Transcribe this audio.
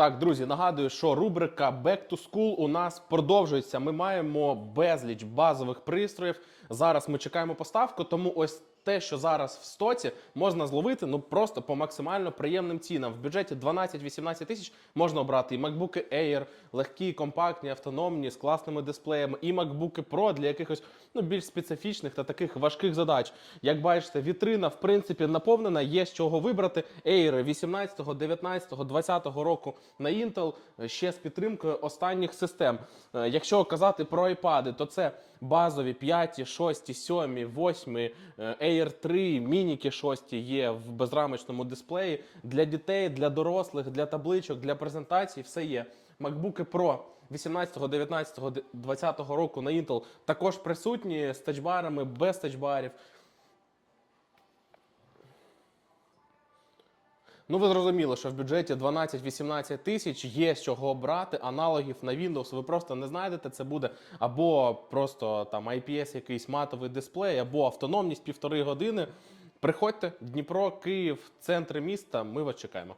Так, друзі, нагадую, що рубрика Back to School у нас продовжується. Ми маємо безліч базових пристроїв. Зараз ми чекаємо поставку, тому ось те, що зараз в стоці, можна зловити ну просто по максимально приємним цінам. В бюджеті 12-18 тисяч можна обрати і MacBook Air, легкі, компактні, автономні з класними дисплеями, і MacBook Pro для якихось ну більш специфічних та таких важких задач. Як бачите, вітрина в принципі наповнена. Є з чого вибрати. Air 18, 19, 20 року на Intel ще з підтримкою останніх систем. Е, Якщо казати про iPad, то це базові 5, 6, 7, 8, е, Air 3, мініки 6 є в безрамочному дисплеї. Для дітей, для дорослих, для табличок, для презентацій все є. MacBook Pro 18, 19, 20 року на Intel також присутні з тачбарами, без тачбарів. Ну, ви зрозуміли, що в бюджеті 12-18 тисяч є з чого брати, Аналогів на Windows ви просто не знайдете. Це буде або просто там IPS, якийсь матовий дисплей, або автономність півтори години. Приходьте, Дніпро, Київ, центри міста. Ми вас чекаємо.